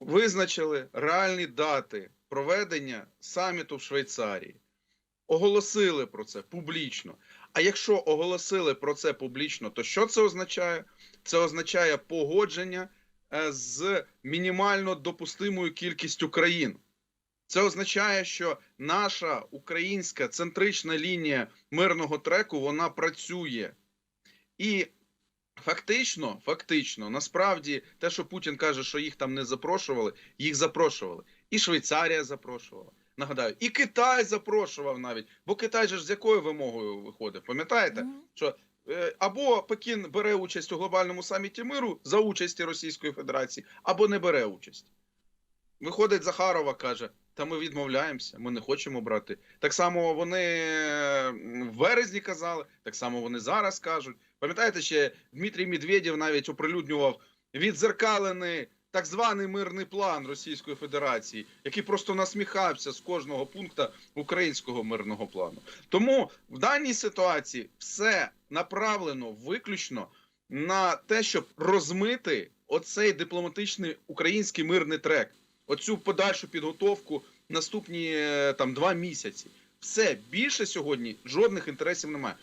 визначили реальні дати проведення саміту в Швейцарії, оголосили про це публічно. А якщо оголосили про це публічно, то що це означає? Це означає погодження е, з мінімально допустимою кількістю країн. Це означає, що наша українська центрична лінія мирного треку вона працює. І фактично, фактично, насправді, те, що Путін каже, що їх там не запрошували, їх запрошували. І Швейцарія запрошувала. Нагадаю, і Китай запрошував навіть, бо Китай же ж з якою вимогою виходить, пам'ятаєте? Мгм. що е, або Пекін бере участь у глобальному саміті миру за участі Російської Федерації, або не бере участь. Виходить Захарова, каже: та ми відмовляємося, ми не хочемо брати. Так само вони в березні казали, так само вони зараз кажуть. Пам'ятаєте, ще Дмитрій Медведєв навіть оприлюднював відзеркалений так званий мирний план Російської Федерації, який просто насміхався з кожного пункту українського мирного плану. Тому в даній ситуації все направлено виключно на те, щоб розмити оцей дипломатичний український мирний трек, оцю подальшу підготовку наступні е, там два місяці. Все більше сьогодні жодних інтересів немає.